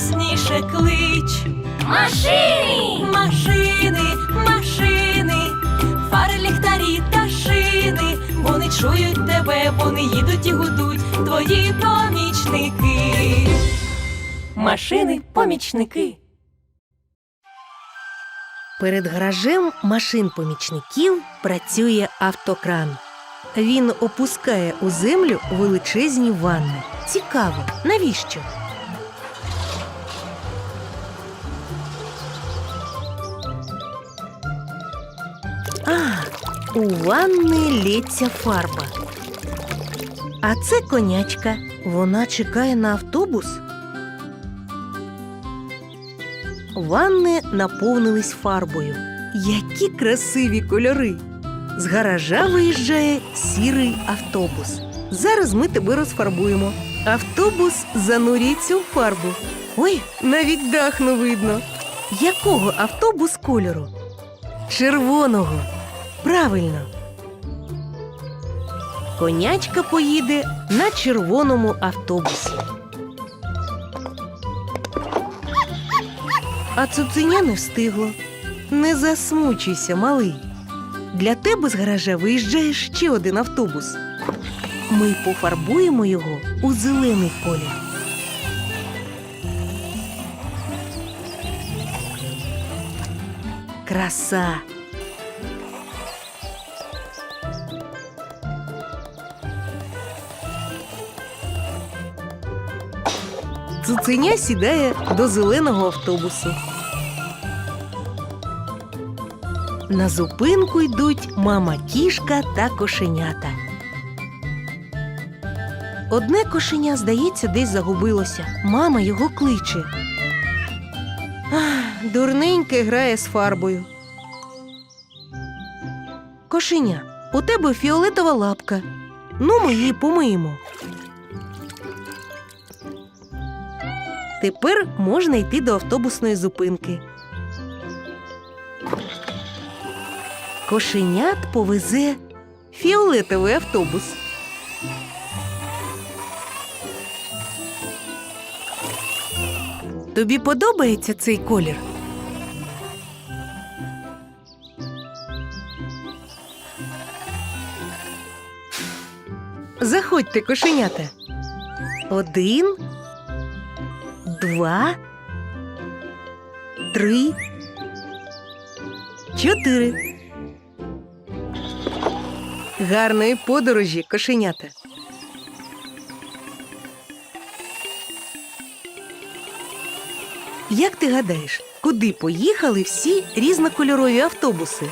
голосніше, клич. Машини! Машини, машини, фари, ліхтарі та шини, вони чують тебе, вони їдуть і гудуть, твої помічники. Машини, помічники. Перед гаражем машин помічників працює автокран. Він опускає у землю величезні ванни. Цікаво, навіщо? У ванни лється фарба. А це конячка. Вона чекає на автобус. Ванни наповнились фарбою. Які красиві кольори! З гаража виїжджає сірий автобус. Зараз ми тебе розфарбуємо. Автобус занурюється у фарбу. Ой, навіть дах не видно. Якого автобус кольору? Червоного. Правильно. Конячка поїде на червоному автобусі. А цуценя не встигло. Не засмучуйся, малий. Для тебе з гаража виїжджає ще один автобус. Ми пофарбуємо його у зелений колір. Краса. Цуценя сідає до зеленого автобусу. На зупинку йдуть мама кішка та кошенята. Одне кошеня, здається, десь загубилося. Мама його кличе. Ах, дурненьке грає з фарбою. Кошеня, у тебе фіолетова лапка. Ну, ми її помиємо. Тепер можна йти до автобусної зупинки. Кошенят повезе фіолетовий автобус. Тобі подобається цей колір? Заходьте, кошенята. Один, два, три, чотири. Гарної подорожі, кошенята. Як ти гадаєш, куди поїхали всі різнокольорові автобуси?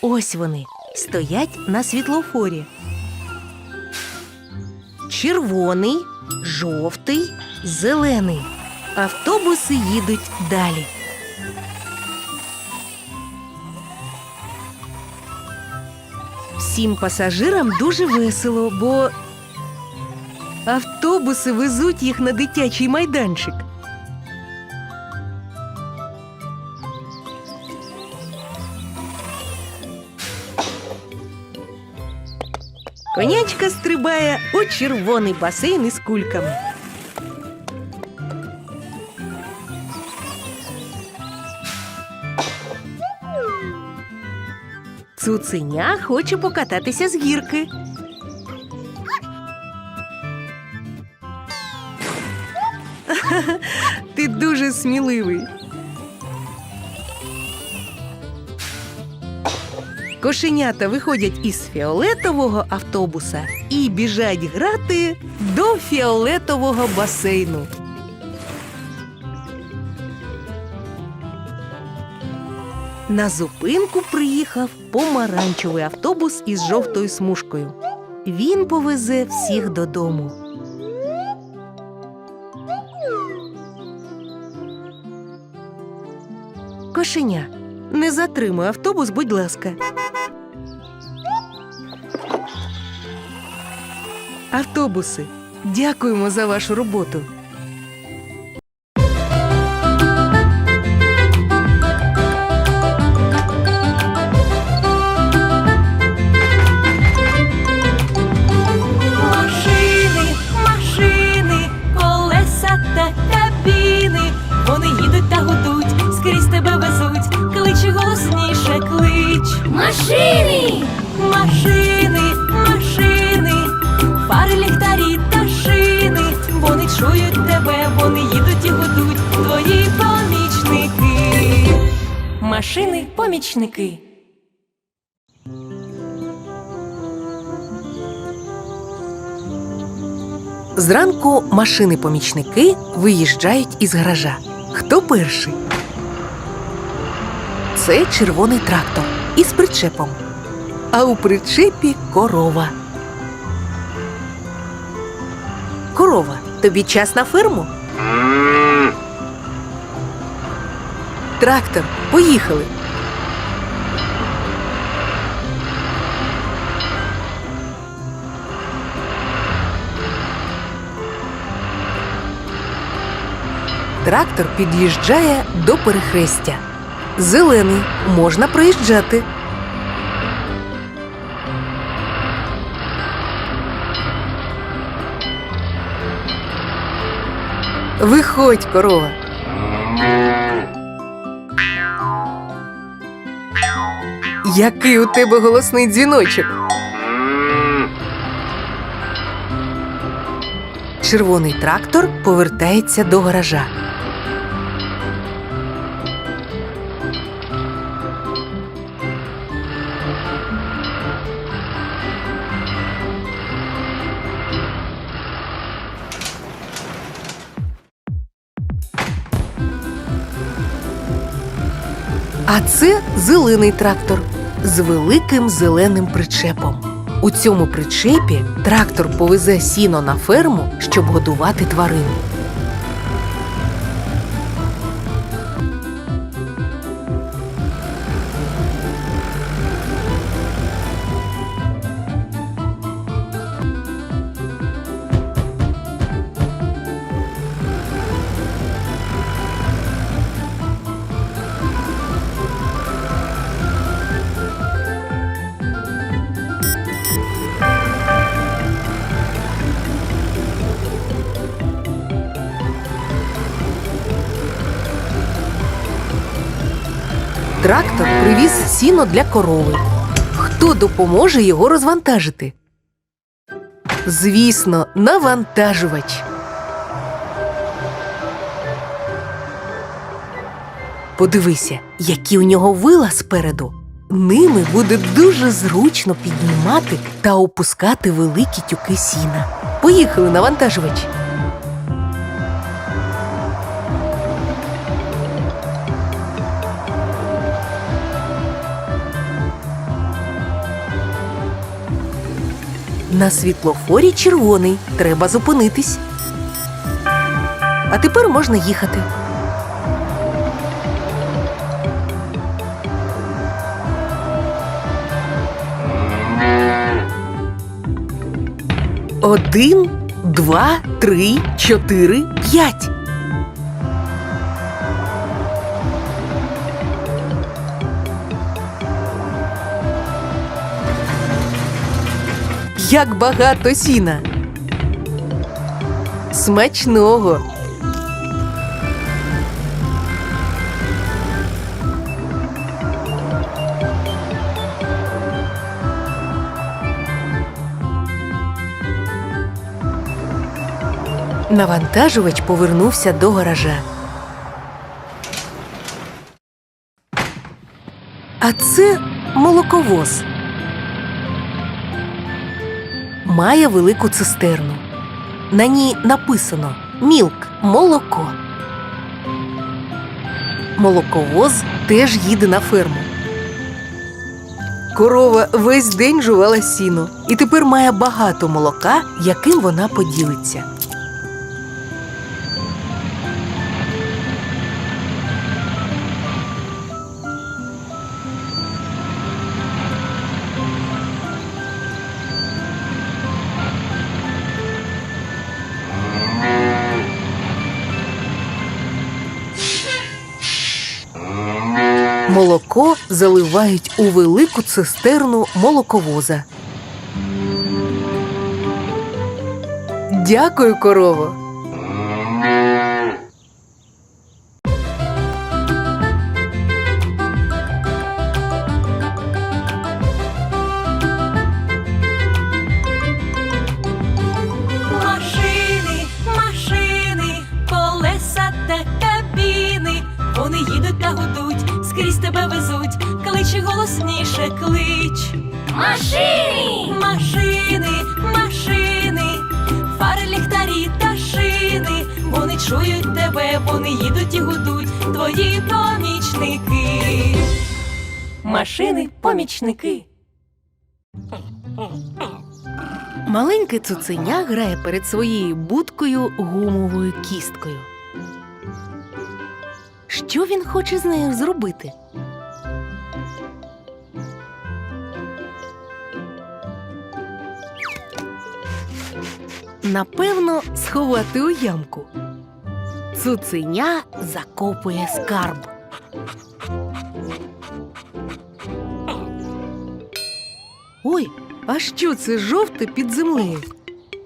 Ось вони стоять на світлофорі. Червоний, жовтий, зелений. Автобуси їдуть далі. Всім пасажирам дуже весело, бо автобуси везуть їх на дитячий майданчик. Конячка стрибає у червоний басейн із кульками. Цуценя хоче покататися з гірки. Ти дуже сміливий. Кошенята виходять із фіолетового автобуса і біжать грати до фіолетового басейну. На зупинку приїхав помаранчевий автобус із жовтою смужкою. Він повезе всіх додому. Кошеня, не затримуй автобус, будь ласка. автобуси. Дякуємо за вашу роботу. Машини, машини, колеса та кабіни. Вони їдуть та гудуть, скрізь тебе везуть, клич голосніше, клич. Машини! Машини, помічники. Зранку машини-помічники виїжджають із гаража. Хто перший? Це червоний трактор із причепом. А у причепі корова. Корова, тобі час на ферму? Трактор, поїхали. Трактор під'їжджає до перехрестя. Зелений, можна проїжджати. Виходь, корова. Який у тебе голосний дзвіночок? Червоний трактор повертається до гаража. А це зелений трактор з великим зеленим причепом. У цьому причепі трактор повезе сіно на ферму, щоб годувати тварин. Трактор привіз сіно для корови. Хто допоможе його розвантажити? Звісно, навантажувач. Подивися, які у нього вила спереду. Ними буде дуже зручно піднімати та опускати великі тюки сіна. Поїхали, навантажувач. На світлофорі червоний. Треба зупинитись. А тепер можна їхати. Один, два, три, чотири, п'ять. Як багато сіна. Смачного. Навантажувач повернувся до гаража. А це молоковоз. Має велику цистерну. На ній написано Мілк молоко. Молоковоз теж їде на ферму. Корова весь день жувала сіно і тепер має багато молока, яким вона поділиться. Молоко заливають у велику цистерну молоковоза. Дякую, корово. Чують тебе, вони їдуть і гудуть, твої помічники. Машини, помічники. Маленьке цуценя грає перед своєю будкою гумовою кісткою. Що він хоче з нею зробити? Напевно, сховати у ямку. Цуценя закопує скарб. Ой, а що це жовте під землею?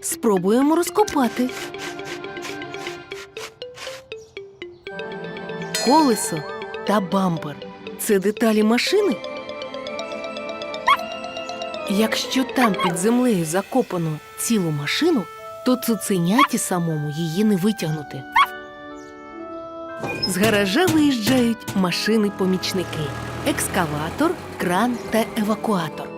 Спробуємо розкопати. Колесо та бампер це деталі машини. Якщо там під землею закопано цілу машину, то цуценяті самому її не витягнути. З гаража виїжджають машини-помічники: екскаватор, кран та евакуатор.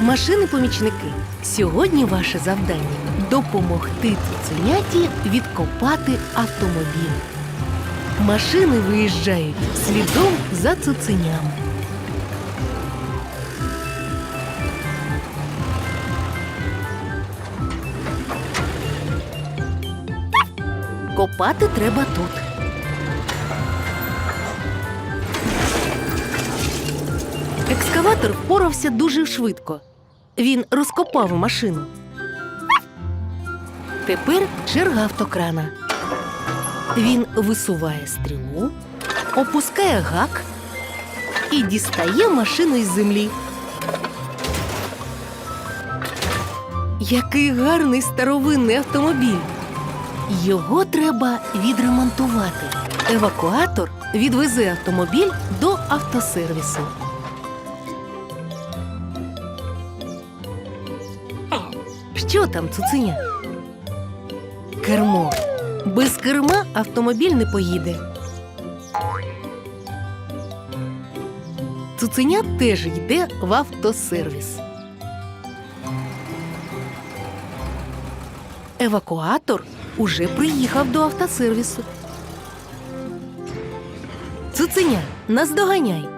Машини-помічники. Сьогодні ваше завдання допомогти цуценяті відкопати автомобіль. Машини виїжджають слідом за цуценям. Копати треба тут. Екскаватор впорався дуже швидко. Він розкопав машину. Тепер черга автокрана. Він висуває стрілу, опускає гак і дістає машину із землі. Який гарний старовинний автомобіль. Його треба відремонтувати. Евакуатор відвезе автомобіль до автосервісу. Що там, цуценя? Кермо. Без керма автомобіль не поїде. Цуценя теж йде в автосервіс. Евакуатор уже приїхав до автосервісу. Цуценя, наздоганяй.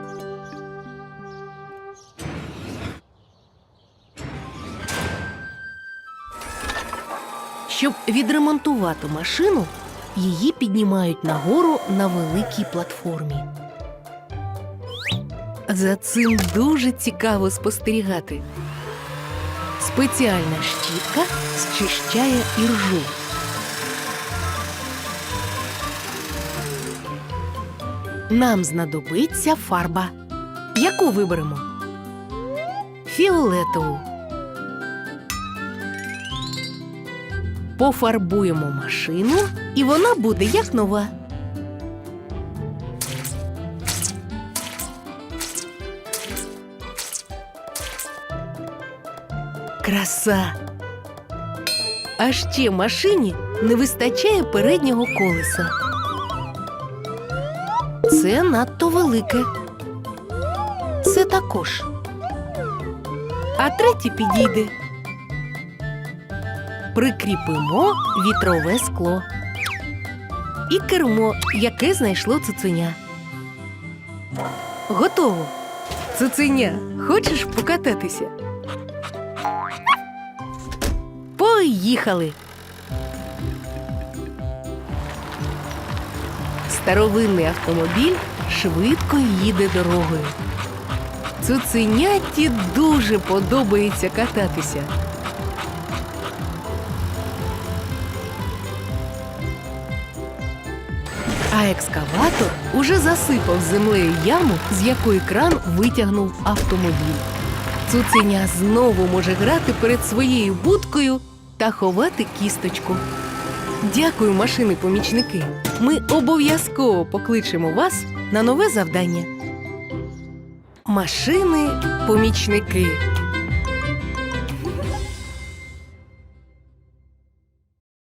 Щоб відремонтувати машину, її піднімають нагору на великій платформі. За цим дуже цікаво спостерігати. Спеціальна щітка зчищає іржу. Нам знадобиться фарба. Яку виберемо? Фіолетову. Пофарбуємо машину, і вона буде як нова. Краса. А ще машині не вистачає переднього колеса. Це надто велике. Це також. А третє підійде. Прикріпимо вітрове скло. І кермо, яке знайшло цуценя. Готово. Цуценя, хочеш покататися? Поїхали. Старовинний автомобіль швидко їде дорогою. Цуценяті дуже подобається кататися. А екскаватор уже засипав землею яму, з якої кран витягнув автомобіль. Цуценя знову може грати перед своєю будкою та ховати кісточку. Дякую, машини-помічники. Ми обов'язково покличемо вас на нове завдання. Машини-помічники.